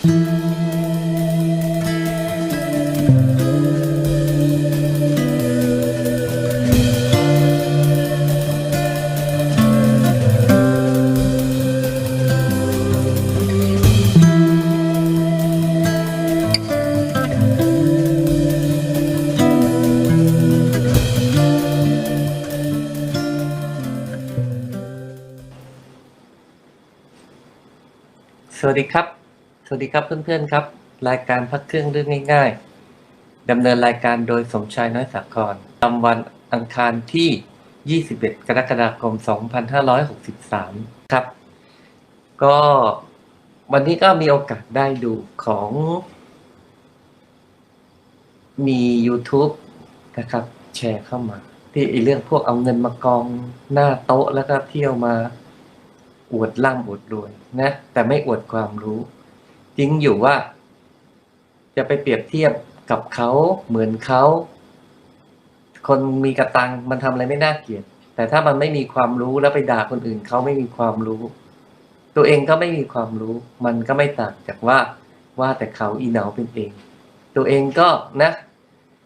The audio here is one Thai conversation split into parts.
สวัสดีครับ สวัสดีครับเพื่อนๆครับ รายการพักเครื่องเรื่องง่ายๆดำเนินรายการโดยสมชายน้อยสาครตามวันอังคารที่ 21 กรกฎาคม 2563 ครับ ก็วันนี้ก็มีโอกาสได้ดูของ มี YouTube นะครับ แชร์เข้ามา ที่ไอเรื่องพวกเอาเงินมากองหน้าโต๊ะแล้วก็เที่ยวมาอวดร่ำอวดรวยนะ แต่ไม่อวดความรู้ จริงอยู่ว่า จะไปเปรียบเทียบกับเขาเหมือนเขาคนมีกระตังมันทำอะไรไม่น่าเกลียด แต่ถ้ามันไม่มีความรู้แล้วไปด่าคนอื่นเขาไม่มีความรู้ ตัวเองก็ไม่มีความรู้ มันก็ไม่ต่างจากว่าว่าแต่เขาอีเหนาเป็นเอง ตัวเองก็นะ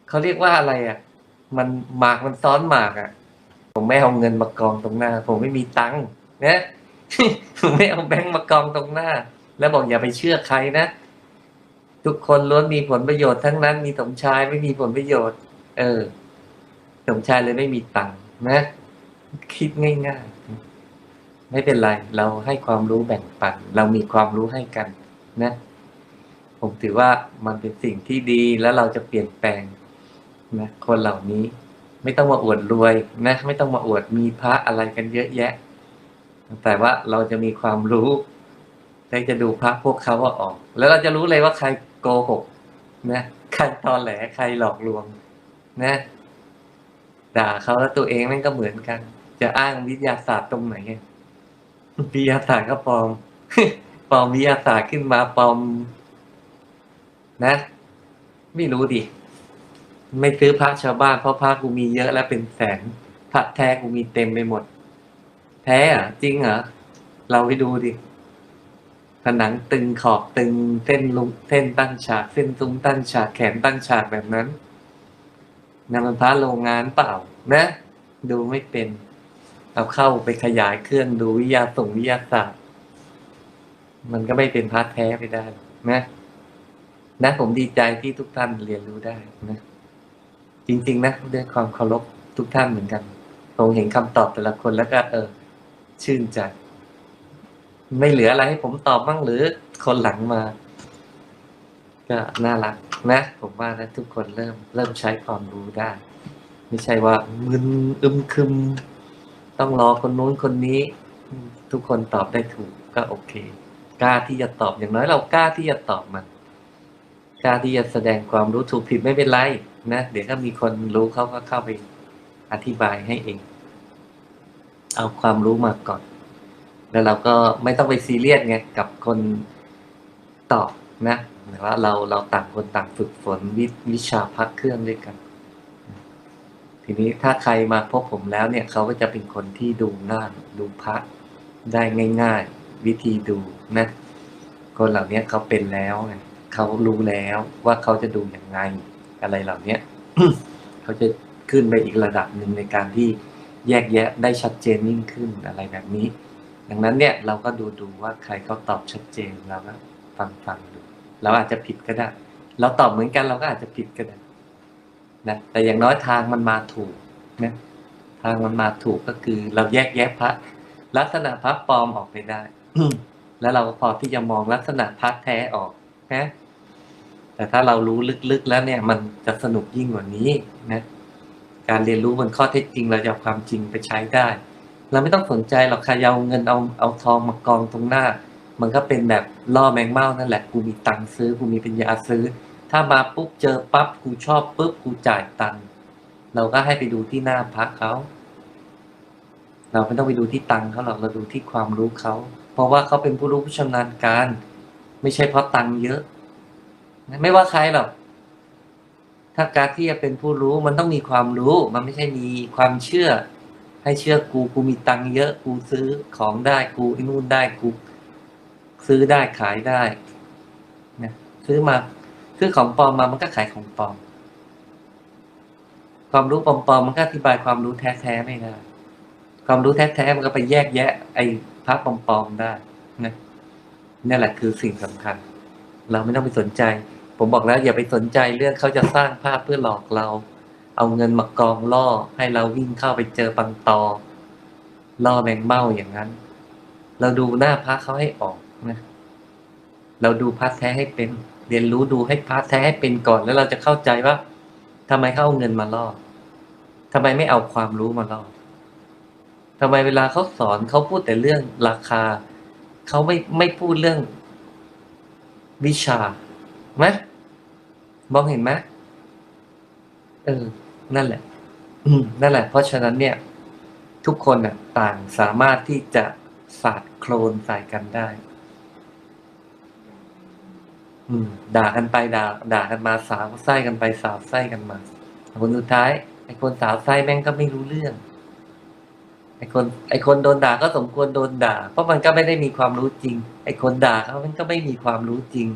เขาเรียกว่าอะไรอะ มันหมากมันซ้อนหมากอะ ผมไม่เอาเงินมากองตรงหน้า ผมไม่มีตังค์นะผมไม่เอาแบงค์มากองตรงหน้า แล้วบอกอย่าไปเชื่อใครนะ ทุกคนล้วนมีผลประโยชน์ทั้งนั้น มีสมชายไม่มีผลประโยชน์ เออสมชายเลยไม่มีตังค์นะ คิดง่ายๆ ไม่เป็นไร เราให้ความรู้แบ่งปัน เรามีความรู้ให้กันนะ ผมถือว่ามันเป็นสิ่งที่ดีแล้วเราจะเปลี่ยนแปลงนะคนเหล่านี้ไม่ต้องมาอวดรวยนะ ไม่ต้องมาอวดมีพระอะไรกันเยอะแยะ แต่ว่าเราจะมีความรู้ ราจะดูพระพวกเขาว่าออก แล้วเราจะรู้เลยว่าใครโกหกนะใครตอนแหลใครหลอกลวง นะ ด่าเขาแล้วตัวเองนั่นก็เหมือนกัน จะอ้างวิทยาศาสตร์ตรงไหนวิทยาศาสตร์ก็ปลอมปลอมวิทยาศาสตร์ขึ้นมาปลอม นะ ไม่รู้ดิไม่ซื้อพระชาวบ้านเพราะพระกูมีเยอะแล้วเป็นแสนพระแท้กูมีเต็มไปหมด แท้อะจริงเหรอเราไปดูดิ ผนังตึงขอบตึงเส้นลุงเส้นตั้งฉากเส้นซุ้มตั้งฉากแขนตั้งฉากแบบนั้นนำมันพระโรงงานเปล่านะ ดูไม่เป็น เอาเข้าไปขยายเครื่องดูวิทยาส่งวิทยาศาสตร์ มันก็ไม่เป็นพระแท้ไปได้นะนะผมดีใจที่ทุกท่านเรียนรู้ได้นะจริง ๆ นะด้วยความเคารพทุกท่านเหมือนกันผมเห็นคำตอบแต่ละคนแล้วก็ เออ ชื่นใจ ไม่เหลืออะไรให้ผมตอบบ้างหรือคนหลังมา ก็น่ารักนะ ผมว่านะทุกคนเริ่ม เริ่มใช้ความรู้ได้ ไม่ใช่ว่ามึนอึมครึม ต้องรอคนนู้นคนนี้ ทุกคนตอบได้ถูกก็โอเคกล้าที่จะตอบอย่างน้อยเรากล้าที่จะตอบมันกล้าที่จะแสดงความรู้ถูกผิดไม่เป็นไรนะเดี๋ยวถ้ามีคนรู้เขาก็เข้าไปอธิบายให้เอง เอาความรู้มาก่อน แล้วเราก็ไม่ต้องไปซีเรียสไงกับคนตอบนะแต่ว่าเราเราต่างคนต่างฝึกฝนวิวิชาพักเครื่องด้วยกัน ทีนี้ถ้าใครมาพบผมแล้วเนี่ยเขาก็จะเป็นคนที่ดูหน้าดูพระได้ง่าย ๆ วิธีดูนะคนเหล่านี้เขาเป็นแล้วไงเขารู้แล้วว่าเขาจะดูอย่างไง อะไรเหล่านี้เขาจะขึ้นไปอีกระดับหนึ่งในการที่แยกแยะได้ชัดเจนยิ่งขึ้นอะไรแบบนี้ ดังนั้นเนี่ยเราก็ดูดูว่าใครเขาตอบชัดเจนเราก็ฟังฟังดูเราอาจจะผิดก็ได้ เราตอบเหมือนกันเราก็อาจจะผิดก็ได้นะแต่อย่างน้อยทางมันมาถูกนะทางมันมาถูกก็คือ เราแยกแยะพระ ลักษณะพระปลอมออกไปได้แล้วเราก็พอที่จะมองลักษณะพระแท้ออกนะแต่ถ้าเรารู้ลึกๆแล้วเนี่ย มันจะสนุกยิ่งกว่านี้นะการเรียนรู้บนข้อเท็จจริงเราจะเอาความจริงไปใช้ได้ เราไม่ต้องสนใจหรอกใครเอาเงินเอาเอาทองมากองตรงหน้า มันก็เป็นแบบล่อแมงเม่านั่นแหละกูมีตังค์ซื้อกูมีปัญญาซื้อ ถ้ามาปุ๊บเจอปั๊บกูชอบปุ๊บกูจ่ายตังค์เราก็ให้ไปดูที่หน้าพระเขาเราไม่ต้องไปดูที่ตังค์เขาหรอกเราดูที่ความรู้เขาเพราะว่าเขาเป็นผู้รู้ผู้ชำนาญการ ไม่ใช่เพราะตังค์เยอะ ไม่ว่าใครหรอกถ้าการที่จะเป็นผู้รู้มันต้องมีความรู้ มันไม่ใช่มีความเชื่อ ให้เชื่อกูกูมีตังค์เยอะกูซื้อของได้กูไอ้นู่นได้กู ซื้อได้ขายได้นะซื้อมาซื้อของปลอมมามันก็ขายของปลอม ความรู้ปลอมๆมันก็อธิบายความรู้แท้ๆไม่ได้ความรู้แท้ๆมันก็ไปแยกแยะ ไอ้พระปลอมๆได้นะนี่แหละคือสิ่งสำคัญ เราไม่ต้องไปสนใจ ผมบอกแล้วอย่าไปสนใจเรื่องเขาจะสร้างภาพเพื่อหลอกเรา เอาเงินมากองล่อให้เราวิ่งเข้าไปเจอปังตอ ล่อแมงเม่าอย่างนั้น เราดูหน้าพระเขาให้ออกนะเราดูพระแท้ให้เป็น เรียนรู้ดูให้พระแท้ให้เป็นก่อน แล้วเราจะเข้าใจว่าทำไมเขาเอาเงินมาล่อทำไมไม่เอาความรู้มาล่อทำไมเวลาเขาสอนเขาพูดแต่เรื่องราคาเขาไม่ไม่พูดเรื่อง วิชาไหมมองเห็นไหมเออ นั่นแหละ อืมนั่นแหละ เพราะฉะนั้นเนี่ย ทุกคนน่ะ ต่างสามารถที่จะสาดโคลนใส่กันได้ อืม ด่ากันไปด่า ด่ากันมาสาวไส้กันไปสาวไส้กันมาคนสุดท้ายไอ้คนสาวไส้แม่งก็ไม่รู้เรื่องไอ้คนไอ้คนโดนด่าก็สมควรโดนด่า เพราะมันก็ไม่ได้มีความรู้จริง ไอ้คนด่าเขามันก็ไม่มีความรู้จริง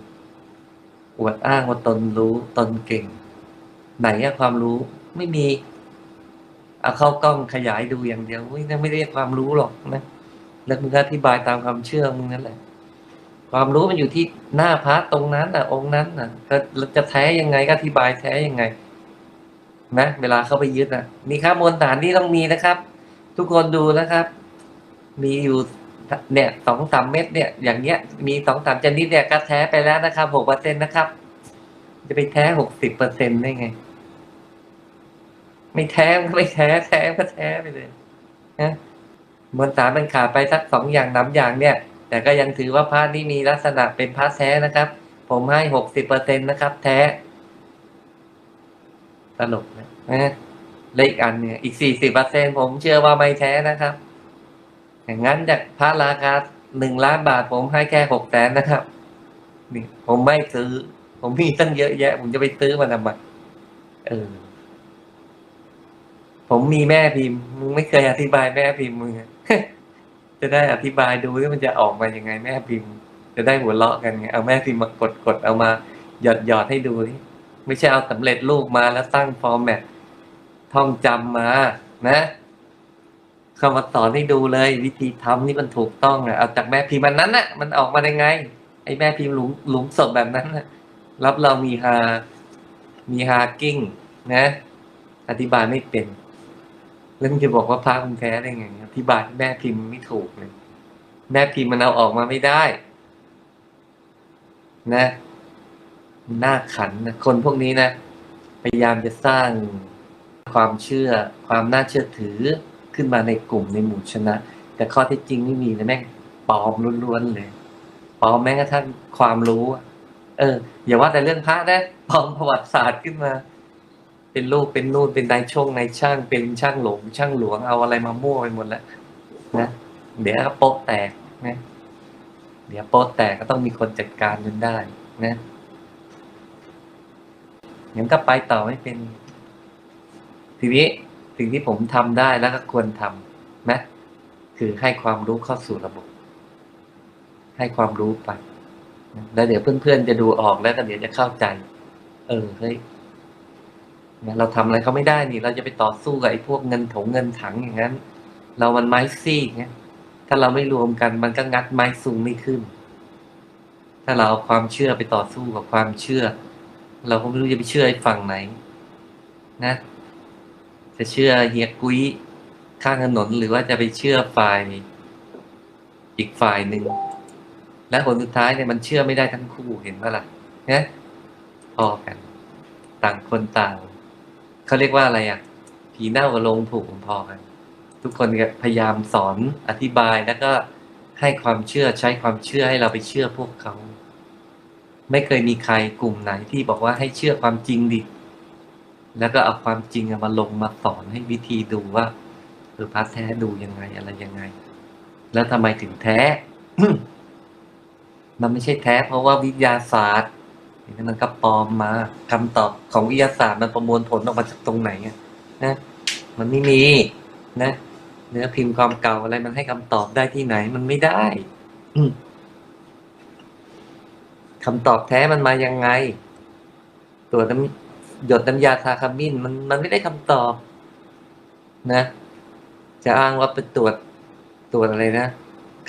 อวดอ้างว่าตนรู้ตนเก่ง ไหนอะความรู้ ไม่มีเอาเข้ากล้องขยายดูอย่างเดียวไม่ไม่ได้ความรู้หรอกนะแล้วมึงก็อธิบายตามความเชื่อมึงนั่นแหละ ความรู้มันอยู่ที่หน้าพระตรงนั้นน่ะ องค์นั้นน่ะก็จะแท้ยังไงก็อธิบายแท้ยังไงนะเวลาเข้าไปยึดอะนี่ครับมวลฐานที่ต้องมีนะครับ ทุกคนดูนะครับ มีอยู่เนี่ยสองสามเม็ดเนี่ย อย่างเงี้ย มีสองสามชนิดเนี่ยก็แท้ไปแล้วนะครับหกเปอร์เซ็นต์นะครับ จะไปแท้หกสิบเปอร์เซ็นต์ได้ไง ไม่แท้ก็ไม่แท้แท้ก็แท้ไปเลยนะมวลสารมันขาดไปสักสองอย่างน้ำอย่างเนี่ย แต่ก็ยังถือว่าพระนี่มีลักษณะเป็นพระแท้นะครับ ผมให้หกสิบเปอร์เซ็นตนะครับ แท้ตลกนะนะและอีกอันเนี่ยอีกสี่สิบเปอร์เซ็นผมเชื่อว่าไม่แท้นะครับ อย่างนั้นจากพระราคาหนึ่งล้านบาทผมให้แค่หกแสนนะครับนี่ผมไม่ซื้อ ผมมีตั้งเยอะแยะ ผมจะไปซื้อมันทำไมเออ ผมมีแม่พิมพ์มึงไม่เคยอธิบายแม่พิมพ์มึงจะได้อธิบายดูว่ามันจะออกมายังไง แม่พิมพ์ จะได้หัวเราะกันไงเอาแม่พิมพ์มากดกดเอามาหยอดหยอดให้ดูนี่ไม่ใช่เอาสำเร็จรูปมาแล้วตั้งฟอร์แมตท่องจำมา นะเข้ามาสอนให้ดูเลย วิธีทำนี่มันถูกต้องอะเอาจากแม่พิมพ์มันนั้นน่ะ มันออกมาได้ไง ไอ้แม่พิมพ์หลุมหลุมศพแบบนั้นนะรับเรามีฮามีฮากิ้ง นะ อธิบายไม่เป็น แล้วมึงจะบอกว่าพระมึงแท้ได้ไงอธิบายแม่พิมพ์ไม่ถูกเลย แม่พิมพ์มันเอาออกมาไม่ได้ นะมันน่าขันนะคนพวกนี้นะพยายามจะสร้างความเชื่อ ความน่าเชื่อถือขึ้นมาในกลุ่มในหมู่ชนะ แต่ข้อเท็จจริงไม่มีเลยแม่งปลอมล้วนๆเลยปลอมแม้กระทั่งความรู้ เออ อย่าว่าแต่เรื่องพระนะปลอมประวัติศาสตร์ขึ้นมา เป็นลูกเป็นนู่นเป็นนายช่งนายช่าง เป็นช่างหลงช่างหลวงเอาอะไรมามั่วไปหมดแล้วนะเดี๋ยวก็โป๊ะแตกนะเดี๋ยวโป๊ะแตกก็ต้องมีคนจัดการจนได้นะงั้นก็ไปต่อไม่เป็น ทีนี้สิ่งที่ผมทำได้แล้วก็ควรทำนะคือให้ความรู้เข้าสู่ระบบ ให้ความรู้ไป แล้วเดี๋ยวเพื่อนๆจะดูออกแล้วก็เดี๋ยวจะเข้าใจ เออเฮ้ย เราทำอะไรเขาไม่ได้นี่ เราจะไปต่อสู้กับไอ้พวกเงินถงเงินถังอย่างนั้น เรามันไม้ซี่ไงถ้าเราไม่รวมกันมันก็งัดไม้ซุงไม่ขึ้น ถ้าเราเอาความเชื่อไปต่อสู้กับความเชื่อ เราก็ไม่รู้จะไปเชื่อไอ้ฝั่งไหน นะ จะเชื่อเฮียกุ้ยข้างถนนหรือว่าจะไปเชื่อฝ่ายอีกฝ่ายหนึ่งและผลสุดท้ายเนี่ยมันเชื่อไม่ได้ทั้งคู่เห็นไหมล่ะนะพอกัน ต่างคนต่าง เขาเรียกว่าอะไรอะ ผีเน่ากับลงถูกพอกัน ทุกคนก็พยายามสอนอธิบายแล้วก็ให้ความเชื่อใช้ความเชื่อให้เราไปเชื่อพวกเขา ไม่เคยมีใครกลุ่มไหนที่บอกว่าให้เชื่อความจริงดิ แล้วก็เอาความจริงมาลงมาสอนให้วิธีดูว่าเออพระแท้ดูยังไงอะไรยังไง แล้วทำไมถึงแท้ มันไม่ใช่แท้เพราะว่าวิทยาศาสตร์ มันก็ปลอมมาคำตอบของวิทยาศาสตร์มันประมวลผลออกมาจากตรงไหนนะ มันไม่มีนะ เนื้อพิมพ์ความเก่าอะไรมันให้คำตอบได้ที่ไหนมันไม่ได้ อืมคำตอบแท้มันมายังไง ตัวน้ำหยดน้ำยาทาขมิ้น มันมันไม่ได้คำตอบ นะ จะอ้างว่าเป็นตรวจตรวจอะไรนะ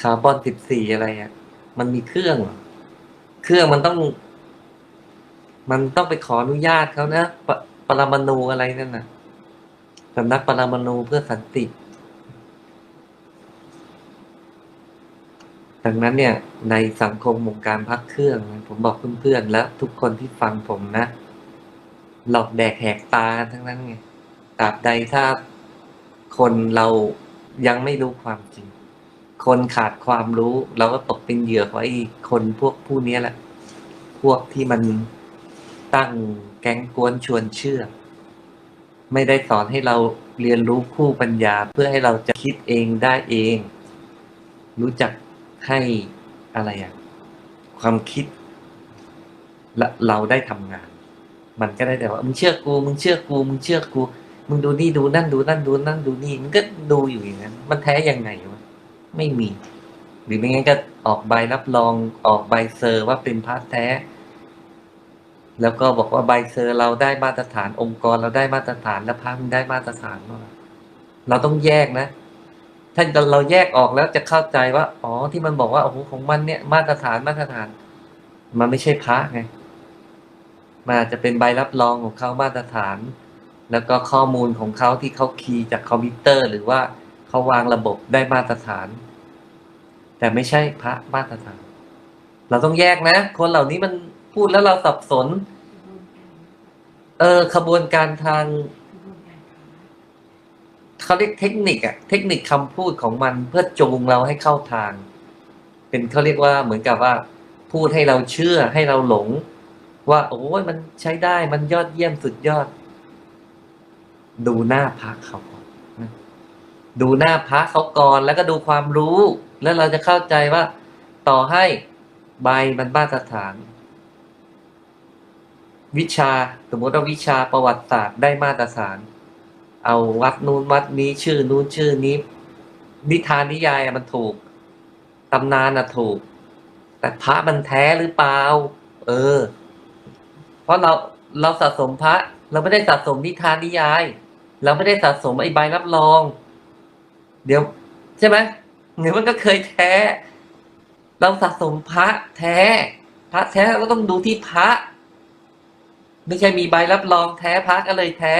คาร์บอนสิบสี่อะไรอะ่ะ มันมีเครื่อง เครื่องมันต้อง มันต้องไปขออนุญาตเขานะปปรมาณูอะไรนั่นน่ะสำนักปรมาณูเพื่อสันติดังนั้นเนี่ย ในสังคมวงการพักเครื่อง ผมบอกเพื่อนๆและทุกคนที่ฟังผมนะ หลอกแดกแหกตาทั้งนั้นไงตราบใดถ้าคนเรายังไม่รู้ความจริง คนขาดความรู้ เราก็ตกเป็นเหยื่อของไอ้คนพวกผู้นี้แหละ พวกที่มัน ตั้งแก๊งกวนชวนเชื่อ ไม่ได้สอนให้เราเรียนรู้คู่ปัญญาเพื่อให้เราจะคิดเองได้เอง รู้จักให้อะไรอะความคิดและเราได้ทำงาน มันก็ได้แต่ว่ามึงเชื่อกูมึงเชื่อกูมึงเชื่อกูมึงดูนี่ดูนั่นดูนั่นดูนั่นดูนี่มันก็ดูอยู่อย่างนั้น มันแท้ยังไงวะไม่มี หรือไม่งั้นก็ออกใบรับรองออกใบเซอร์ว่าเป็นพระแท้ แล้วก็บอกว่าใบเซอร์เราได้มาตรฐานองค์กรเราได้มาตรฐานและพระมึงได้มาตรฐานว่าเราต้องแยกนะ ถ้าเราแยกออกแล้วจะเข้าใจว่า อ๋อที่มันบอกว่าโอ้โหของมันเนี่ยมาตรฐานมาตรฐาน มันไม่ใช่พระไงมันอาจจะเป็นใบรับรองของเขามาตรฐาน แล้วก็ข้อมูลของเขาที่เขาคีย์จากคอมพิวเตอร์ หรือว่าเขาวางระบบได้มาตรฐาน แต่ไม่ใช่พระมาตรฐาน เราต้องแยกนะ คนเหล่านี้มัน พูดแล้วเราสับสน เออ ขบวนการทางเขาเรียกเทคนิคอะเทคนิคคำพูดของมันเพื่อจูงเราให้เข้าทาง เป็นเขาเรียกว่าเหมือนกับว่า พูดให้เราเชื่อให้เราหลง ว่าโอ้ยมันใช้ได้มันยอดเยี่ยมสุดยอด ดูหน้าพักเขาก่อนดูหน้าพักเขาก่อนแล้วก็ดูความรู้ แล้วเราจะเข้าใจว่า ต่อให้ใบมันมาตรฐาน วิชาสมมติว่าวิชาประวัติศาสตร์ได้มาตรฐาน เอาวัดนู้นวัดนี้ชื่อนู้นชื่อนี้ นิทานนิยายมันถูกตำนานอะถูก แต่พระมันแท้หรือเปล่า เออ เพราะเราเราสะสมพระ เราไม่ได้สะสมนิทานนิยาย เราไม่ได้สะสมไอ้ใบรับรอง เดี๋ยว ใช่ไหมเดี๋ยวมันก็เคยแท้ เราสะสมพระแท้ พระแท้เราก็ต้องดูที่พระ ไม่ใช่มีใบรับรองแท้พระก็เลยแท้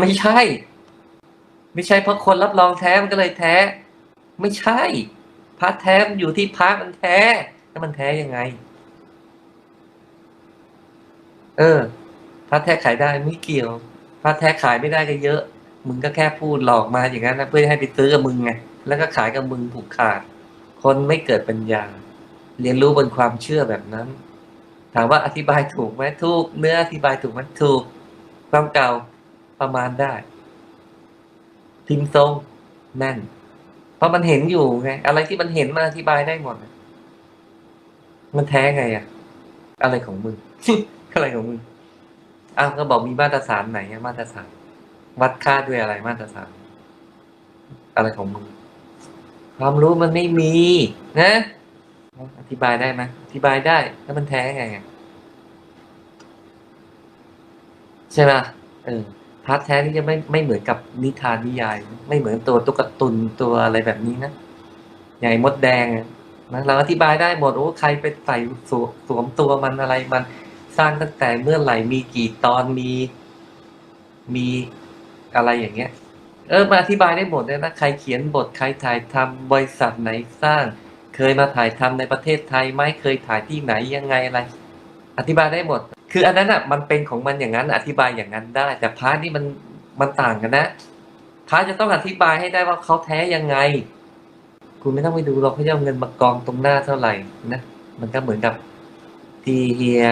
ไม่ใช่ ไม่ใช่เพราะคนรับรองแท้มันก็เลยแท้ ไม่ใช่พระแท้มันอยู่ที่พระมันแท้แล้วมันแท้ยังไง เออพระแท้ขายได้ไม่เกี่ยวพระแท้ขายไม่ได้ก็เยอะ มึงก็แค่พูดหลอกมาอย่างนั้นนะเพื่อให้ไปซื้อกับมึงไงแล้วก็ขายกับมึงผูกขาด คนไม่เกิดปัญญา เรียนรู้บนความเชื่อแบบนั้น ถามว่าอธิบายถูกไหมถูก เนื้ออธิบายถูกไหมถูกความเก่าประมาณได้พิมพ์ทรงแน่น เพราะมันเห็นอยู่ไงอะไรที่มันเห็นมันอธิบายได้หมด มันแท้ไงอะอะไรของมึงอะไรของมึงอ้าวก็บอกมีมาตรฐานไหนมาตรฐาน วัดค่าด้วยอะไรมาตรฐาน อะไรของมึงความรู้มันไม่มี นะ ธิบายได้ไหมอธิบายได้ แล้วมันแท้ไงอะใช่ไหมเออพาร์ทแท้นี่จะไม่ไม่เหมือนกับนิทานนิยาย ไม่เหมือนตัวตุ๊กตุนตัวอะไรแบบนี้นะใหญ่มดแดงนะเราอธิบายได้หมดโอ้ใครไปใส่สวมสวมตัวมันอะไรมันสร้างตั้งแต่เมื่อไหร่มีกี่ตอนมีมีอะไรอย่างเงี้ย เออมาอธิบายได้หมดเลยนะใครเขียนบทใครถ่ายทำบริษัทไหนสร้าง เคยมาถ่ายทำในประเทศไทยไหมเคยถ่ายที่ไหนยังไงอะไร อธิบายได้หมด คืออันนั้นอะมันเป็นของมันอย่างนั้นอธิบายอย่างนั้นได้ แต่พาร์ทนี่มันมันต่างกันนะพาร์ทจะต้องอธิบายให้ได้ว่าเขาแท้ยังไง คุณไม่ต้องไปดูหรอกเขาจะเอาเงินมากองตรงหน้าเท่าไหร่นะมันก็เหมือนกับที่เฮีย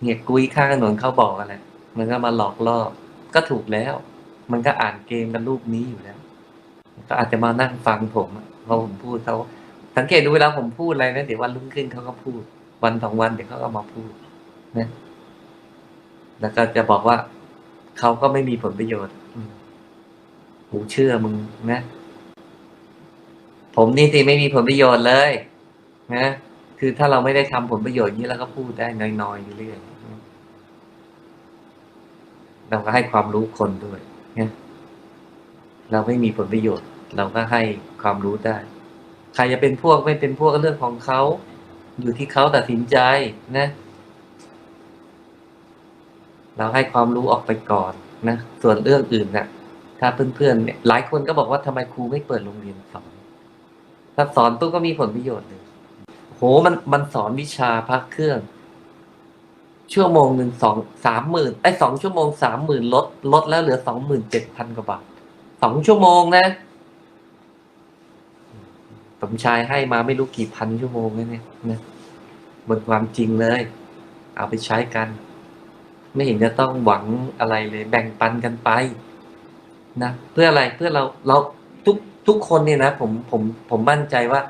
เฮียกุ้ยข้างถนนเขาบอกอะไรมันก็มาหลอกล่อก็ถูกแล้ว มันก็อ่านเกมกันรูปนี้อยู่แล้ว ก็อาจจะมานั่งฟังผมพอผมพูดเขาสังเกตดูเวลาผมพูดอะไรนะเดี๋ยววันรุ่งขึ้นเขาก็พูด วันสองวันเดี๋ยวเขาก็มาพูดนะแล้วก็จะบอกว่าเขาก็ไม่มีผลประโยชน์กูเชื่อมึงนะ ผมนี่สิไม่มีผลประโยชน์เลยนะคือถ้าเราไม่ได้ทำผลประโยชน์นี้เราก็พูดได้น้อยๆอยู่เรื่อยเราก็ให้ความรู้คนด้วยนะ เราไม่มีผลประโยชน์ เราก็ให้ความรู้ได้ ใครจะเป็นพวกไม่เป็นพวกก็เรื่องของเขา อยู่ที่เขาตัดสินใจนะ เราให้ความรู้ออกไปก่อนนะ ส่วนเรื่องอื่นนะ่ะ ถ้าเพื่อนๆเนี่ยหลายคนก็บอกว่าทำไมครูไม่เปิดโรงเรียนสอนถ้าสอนปุ๊บก็มีผลประโยชน์เลยโหมันมันสอนวิชาพักเครื่อง ชั่วโมงหนึ่งสองสามหมื่นไอ้สองชั่วโมงสามหมื่นลดลดแล้วเหลือสองหมื่นเจ็ดพันกว่าบาท สองชั่วโมงนะสมชายให้มาไม่รู้กี่พันชั่วโมงแล้วเนี่ยนะบนความจริงเลย เอาไปใช้กัน ไม่เห็นจะต้องหวังอะไรเลย แบ่งปันกันไป นะเพื่ออะไรเพื่อเราเราทุกทุกคนเนี่ยนะผมผมผมมั่นใจว่า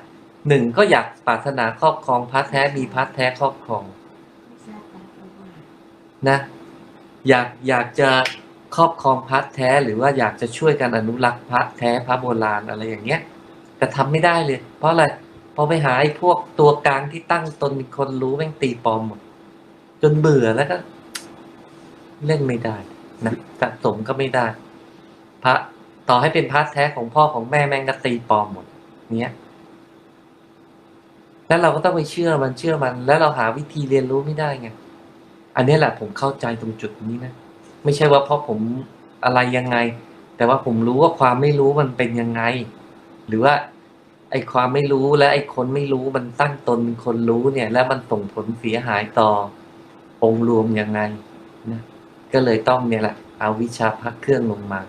หนึ่งก็อยากปรารถนาครอบครองพระแท้มีพระแท้ครอบครองนะ อยากอยากจะ ครอบครองพระแท้หรือว่าอยากจะช่วยกันอนุรักษ์พระแท้พระโบราณอะไรอย่างเงี้ย แต่ทำไม่ได้เลย เพราะอะไรพอไปหาไอ้พวกตัวกลางที่ตั้งตนเป็นคนรู้แม่งตีปลอมหมดจนเบื่อแล้วก็เล่นไม่ได้นะสะสมก็ไม่ได้ พระต่อให้เป็นพระแท้ของพ่อของแม่แม่งก็ตีปลอมหมดเนี้ยแล้วเราก็ต้องไปเชื่อมันเชื่อมัน แล้วเราหาวิธีเรียนรู้ไม่ได้ไงอันนี้แหละผมเข้าใจตรงจุดนี้นะ ไม่ใช่ว่าเพราะผมอะไรยังไง แต่ว่าผมรู้ว่าความไม่รู้มันเป็นยังไง หรือว่าไอ้ความไม่รู้และไอ้คนไม่รู้มันตั้งตนเป็นคนรู้เนี่ย แล้วมันส่งผลเสียหายต่อองค์รวมยังไงนะก็เลยต้องเนี่ยแหละเอาวิชาพักเครื่องลงมา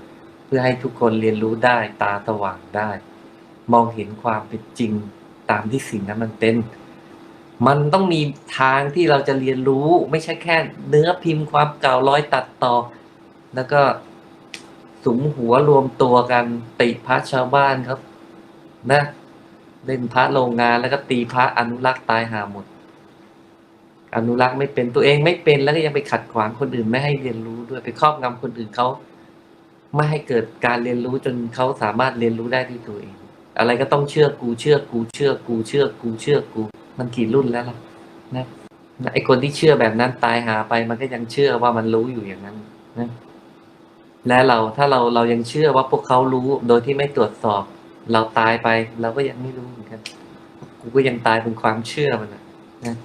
เพื่อให้ทุกคนเรียนรู้ได้ตาสว่างได้ มองเห็นความเป็นจริงตามที่สิ่งนั้นมันเป็น มันต้องมีทางที่เราจะเรียนรู้ ไม่ใช่แค่ เนื้อพิมพ์ความเก่าร้อยตัดต่อ แล้วก็สุมหัวรวมตัวกันติพระชาวบ้านครับ นะเล่นพระโรงงานแล้วก็ตีพระอนุรักษ์ตายหาหมด อนุรักษ์ไม่เป็นตัวเองไม่เป็นแล้วก็ยังไปขัดขวางคนอื่นไม่ให้เรียนรู้ด้วยไปครอบงำคนอื่นเขาไม่ให้เกิดการเรียนรู้จนเขาสามารถเรียนรู้ได้ด้วยตัวเอง อะไรก็ต้องเชื่อกูเชื่อกูเชื่อกูเชื่อกูเชื่อกู มันกี่รุ่นแล้วล่ะนะไอคนที่เชื่อแบบนั้นตายหาไป มันก็ยังเชื่อว่ามันรู้อยู่อย่างนั้นนะและเราถ้าเราเรายังเชื่อว่าพวกเขารู้โดยที่ไม่ตรวจสอบ เราตายไป เราก็ยังไม่รู้เหมือนกันกูก็ยังตายเป็นความเชื่อมันนะนะ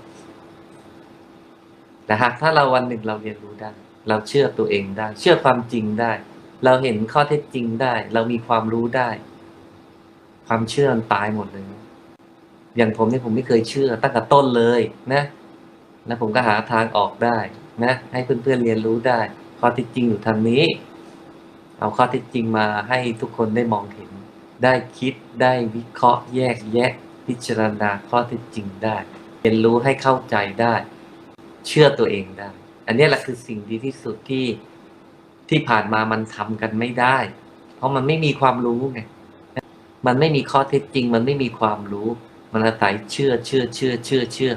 แต่หากถ้าเราวันหนึ่งเราเรียนรู้ได้ เราเชื่อตัวเองได้ เชื่อความจริงได้ เราเห็นข้อเท็จจริงได้ เรามีความรู้ได้ ความเชื่อมันตายหมดเลยนะ อย่างผมเนี่ยผมไม่เคยเชื่อตั้งแต่ต้นเลยนะ แล้วผมก็หาทางออกได้นะ ให้เพื่อนๆเรียนรู้ได้ ข้อเท็จจริงอยู่ทางนี้ เอาข้อเท็จจริงมาให้ทุกคนได้มองเห็น ได้คิดได้วิเคราะห์แยกแยะ พิจารณาข้อเท็จจริงได้เรียนรู้ให้เข้าใจได้ เชื่อตัวเองได้ อันนี้แหละคือสิ่งดีที่สุดที่ที่ผ่านมามันทำกันไม่ได้ เพราะมันไม่มีความรู้ไงมันไม่มีข้อเท็จจริง มันไม่มีความรู้ มันอาศัยเชื่อเชื่อเชื่อเชื่อเชื่อ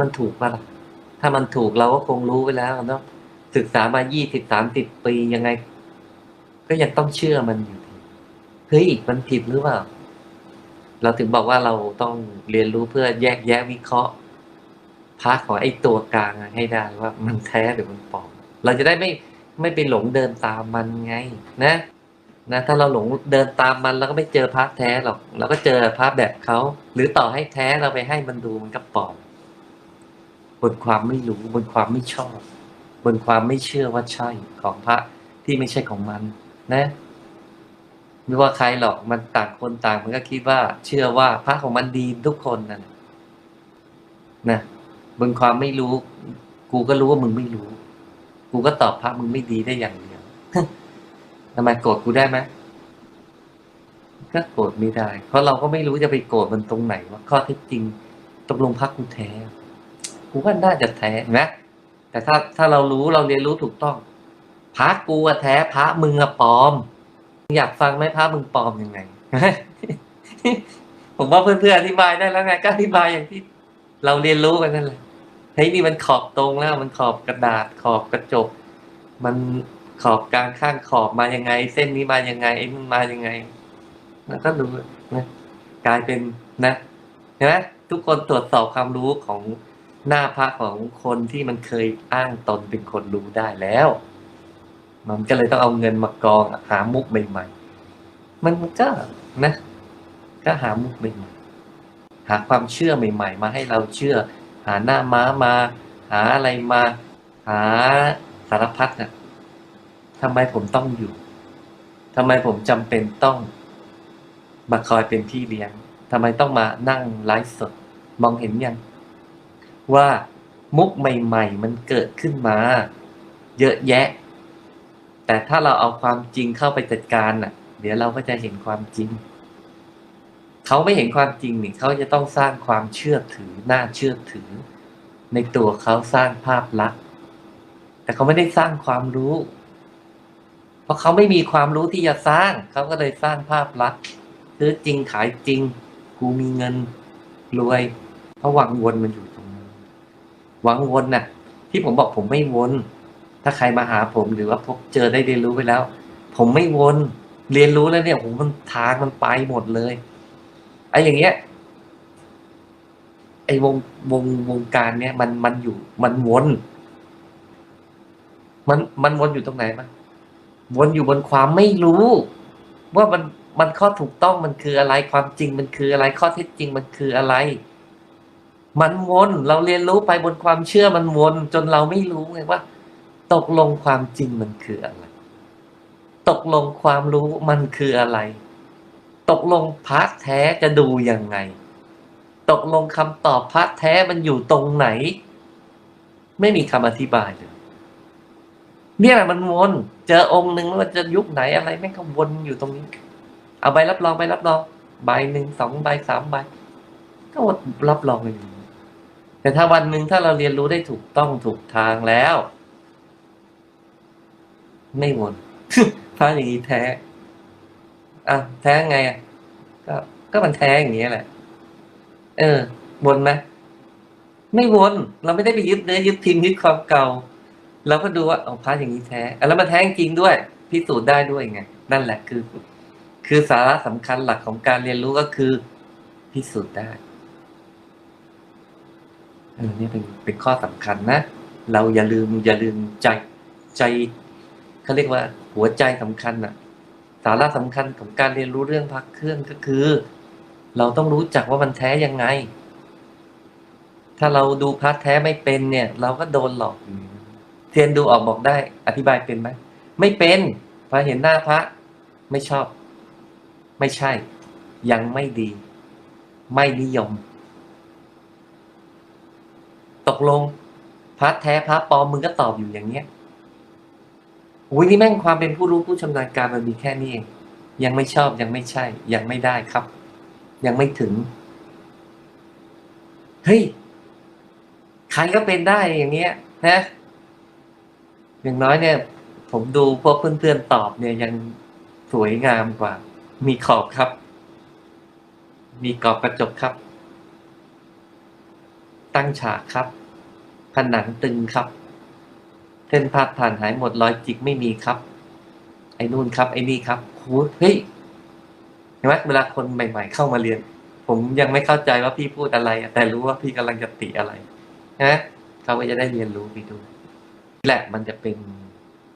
มันถูกปะล่ะถ้ามันถูกเราก็คงรู้ไปแล้วเนาะศึกษามายี่สิบสามสิบปียังไง ก็ยังต้องเชื่อมันอยู่เฮ้ยมันผิดหรือเปล่า เราถึงบอกว่าเราต้องเรียนรู้เพื่อแยกแยะวิเคราะห์พาร์ทของไอ้ตัวกลางให้ได้ว่ามันแท้หรือมันปลอม เราจะได้ไม่ไม่ไปหลงเดินตามมันไง นะ นะถ้าเราหลงเดินตามมันเราก็ไม่เจอพระแท้หรอกเราก็เจอพระแบบเขาหรือต่อให้แท้เราไปให้มันดูมันก็ปลอมบนความไม่รู้บนความไม่ชอบ บนความไม่เชื่อว่าใช่ของพระที่ไม่ใช่ของมันนะไม่ว่าใครหรอกมันต่างคนต่างมันก็คิดว่า เชื่อว่าพระของมันดีทุกคนนั่นน่ะนะบนความไม่รู้ กูก็รู้ว่ามึงไม่รู้ กูก็ตอบพระมึงไม่ดีได้อย่างเดียว ทำไมโกรธกูได้ไหมก็โกรธไม่ได้ เพราะเราก็ไม่รู้จะไปโกรธมันตรงไหนว่าข้อเท็จจริงตกลงพระกูแท้กูว่าน่าจะแท้นะแต่ถ้าถ้าเรารู้เราเรียนรู้ถูกต้องพระกูอะแท้พระมึงอะปลอม อยากฟังไหมพระมึงปลอมยังไง ผมว่าเพื่อนๆอธิบายได้แล้วไงก็อธิบายอย่างที่เราเรียนรู้กันนั่นแหละเฮ้ยนี่มันขอบตรงแล้ว มันขอบกระดาษขอบกระจก มัน ขอบกลางข้างขอบมายังไง เส้นนี้มายังไงไอ้มันมายังไง แล้วก็ดูนะกลายเป็นนะเห็นไหมทุกคนตรวจสอบความรู้ของหน้าพระของคนที่มันเคยอ้างตนเป็นคนรู้ได้แล้ว มันก็เลยต้องเอาเงินมากองหามุกใหม่ๆมันก็นะ ก็หามุกใหม่ๆหาความเชื่อใหม่ ๆ มาให้เราเชื่อ หาหน้าม้ามา หาอะไรมา หาสารพัดน่ะ ทำไมผมต้องอยู่ทำไมผมจำเป็นต้องมาคอยเป็นพี่เลี้ยงทำไมต้องมานั่งไลฟ์สด มองเห็นยัง ว่ามุกใหม่ๆ มันเกิดขึ้นมา เยอะแยะ แต่ถ้าเราเอาความจริงเข้าไปจัดการน่ะ เดี๋ยวเราก็จะเห็นความจริง เขาไม่เห็นความจริงนี่เขาจะต้องสร้างความเชื่อถือน่าเชื่อถือ ในตัวเขาสร้างภาพลักษณ์ แต่เขาไม่ได้สร้างความรู้ เพราะเขาไม่มีความรู้ที่จะสร้าง เขาก็เลยสร้างภาพลักษณ์ซื้อจริงขายจริง กูมีเงินรวยเพราะหวังวนมันอยู่ตรงนั้นหวังวนน่ะ ที่ผมบอกผมไม่วน ถ้าใครมาหาผมหรือว่าพบเจอได้เรียนรู้ไปแล้ว ผมไม่วน เรียนรู้แล้วเนี่ยผมมันทางมันไปหมดเลยไอ้อย่างเงี้ยไอ้วงวงวงการเนี้ยมันมันอยู่มันวน มันมันวนอยู่ตรงไหนมั้ วนอยู่บนความไม่รู้ ว่ามันมันข้อถูกต้องมันคืออะไรความจริงมันคืออะไรข้อเท็จจริงมันคืออะไร มันวนเราเรียนรู้ไปบนความเชื่อมันวนจนเราไม่รู้ไงว่า ตกลงความจริงมันคืออะไร ตกลงความรู้มันคืออะไร ตกลงพาระแท้จะดูยังไง ตกลงคำตอบพาระแท้มันอยู่ตรงไหน ไม่มีคำอธิบายเลยเนี่ยแหละมันวน เจอองค์หนึ่งว่าจะยุคไหนอะไรแม่งก็วนอยู่ตรงนี้ เอาใบรับรองใบรับรองใบหนึ่งสองใบสามใบก็วดรับรองกันอยู่แต่ถ้าวันหนึ่งถ้าเราเรียนรู้ได้ถูกต้องถูกทางแล้ว ไม่วนถ้าอย่างนี้แท้อะแท้ไงอะก็ก็มันแท้อย่างนี้แหละ เออวนไหมไม่วน เราไม่ได้ไปยึดเนื้อยึดทิมยึดความเก่า เราก็ดูว่าเอาพระอย่างนี้แท้แล้วมันแท้จริงด้วย พิสูจน์ได้ด้วยไงนั่นแหละคือ คือสาระสำคัญหลักของการเรียนรู้ก็คือ พิสูจน์ได้เออเนี่ยเป็นเป็นข้อสำคัญนะ เราอย่าลืม อย่าลืมใจใจเขาเรียกว่า หัวใจสำคัญน่ะสาระสำคัญของการเรียนรู้เรื่องพักเครื่องก็คือ เราต้องรู้จักว่ามันแท้ยังไง ถ้าเราดูพระแท้ไม่เป็นเนี่ย เราก็โดนหลอกอยู่ เทียนดูออกบอกได้ อธิบายเป็นไหมไม่เป็นพอเห็นหน้าพระ ไม่ชอบ ไม่ใช่ ยังไม่ดี ไม่นิยม ตกลงพระแท้พระปลอมมึงก็ตอบอยู่อย่างเงี้ยอุ้ยนี่แม่งความเป็นผู้รู้ผู้ชำนาญการมันมีแค่นี้เองยังไม่ชอบยังไม่ใช่ ยังไม่ได้ครับ ยังไม่ถึงเฮ้ยใครก็เป็นได้อย่างเงี้ย นะ อย่างน้อยเนี่ย ผมดูพวกเพื่อนๆตอบเนี่ยยังสวยงามกว่า มีขอบครับ มีกรอบกระจกครับ ตั้งฉากครับ ผนังตึงครับ เส้นพาดผ่านหายหมดรอยจิกไม่มีครับ ไอ้นู่นครับ ไอ้นี่ครับโหเฮ้ยเห็นไหมเวลาคนใหม่ ๆ เข้ามาเรียน ผมยังไม่เข้าใจว่าพี่พูดอะไร แต่รู้ว่าพี่กำลังจะติอะไรนะเขาก็จะได้เรียนรู้ไปดู แหละมันจะเป็น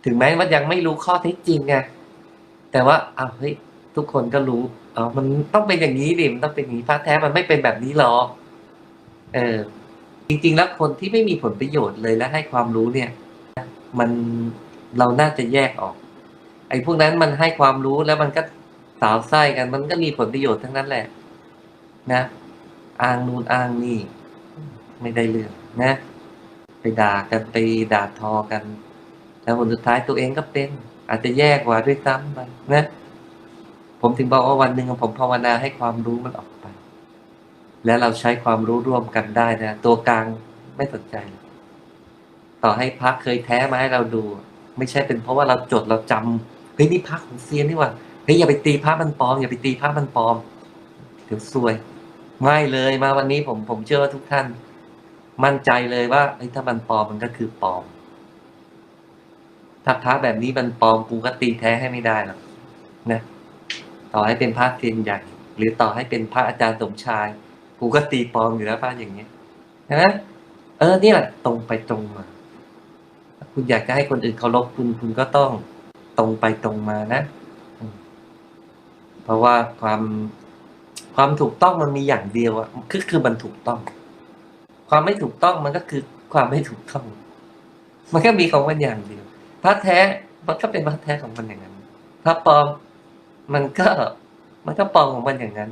ถึงแม้ว่ายังไม่รู้ข้อเท็จจริงไงแต่ว่าอ้าวเฮ้ยทุกคนก็รู้อ๋อมันต้องเป็นอย่างนี้ดิมันต้องเป็นอย่างนี้พระแท้มันไม่เป็นแบบนี้หรอกเออจริง ๆ แล้วคนที่ไม่มีผลประโยชน์เลยและให้ความรู้เนี่ย มันเราน่าจะแยกออก ไอ้พวกนั้นมันให้ความรู้แล้วมันก็สาวไส้กัน มันก็มีผลประโยชน์ทั้งนั้นแหละ นะอ้างนู่นอ้างนี่ ไม่ได้เรื่องนะ ไปด่ากันไปด่าทอกัน แล้วผลสุดท้ายตัวเองก็เป็น อาจจะแย่กว่าด้วยซ้ำไปนะผมถึงบอกว่าวันหนึ่งผมภาวนาให้ความรู้มันออกไป แล้วเราใช้ความรู้ร่วมกันได้นะตัวกลางไม่สนใจ ต่อให้พักเคยแท้มาให้เราดู ไม่ใช่เป็นเพราะว่าเราจดเราจำเฮ้ยนี่พักของเซียนนี่หว่าเฮ้ยอย่าไปตีพระมันปลอมอย่าไปตีพระมันปลอมเดี๋ยวซวยไม่เลยมาวันนี้ผมผมเชื่อว่าทุกท่าน มั่นใจเลยว่าเฮ้ถ้ามันปลอมมันก็คือปลอม ถ้าพระแบบนี้มันปลอมกูก็ตีแท้ให้ไม่ได้หรอกนะ ต่อให้เป็นพระเซียนใหญ่หรือต่อให้เป็นพระอาจารย์สมชาย กูก็ตีปลอมอยู่แล้วป้าอย่างเงี้ยนะเออเนี่ยแหละตรงไปตรงมาคุณอยากจะให้คนอื่นเคารพคุณคุณก็ต้องตรงไปตรงมานะ เพราะว่าความความถูกต้องมันมีอย่างเดียวอะคือคือมันถูกต้อง ความไม่ถูกต้องมันก็คือความไม่ถูกต้อง มันก็มีของมันอย่างเดียวพระแท้มันก็เป็นพระแท้ของมันอย่างนั้นพระปลอมมันก็ มันก็ปลอมของมันอย่างนั้น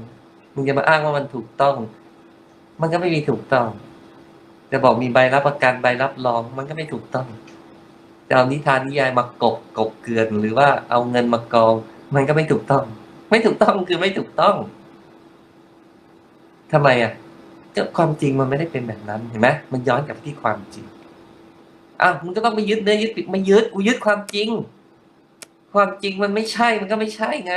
มึงจะมาอ้างว่ามันถูกต้อง มันก็ไม่มีถูกต้องจะบอกมีใบรับประกันใบรับรอง มันก็ไม่ถูกต้องจะเอานิทานนิยายมากบกบเกลือนหรือว่าเอาเงินมากอง มันก็ไม่ถูกต้อง ไม่ถูกต้องคือไม่ถูกต้องทำไมอะ ก็ความจริงมันไม่ได้เป็นแบบนั้นเห็นไหมมันย้อนกลับที่ความจริงอ้าวมึงก็ต้องไปยึดเนื้อยึดติดไม่ยึดกูยึดความจริง ความจริงมันไม่ใช่มันก็ไม่ใช่ไง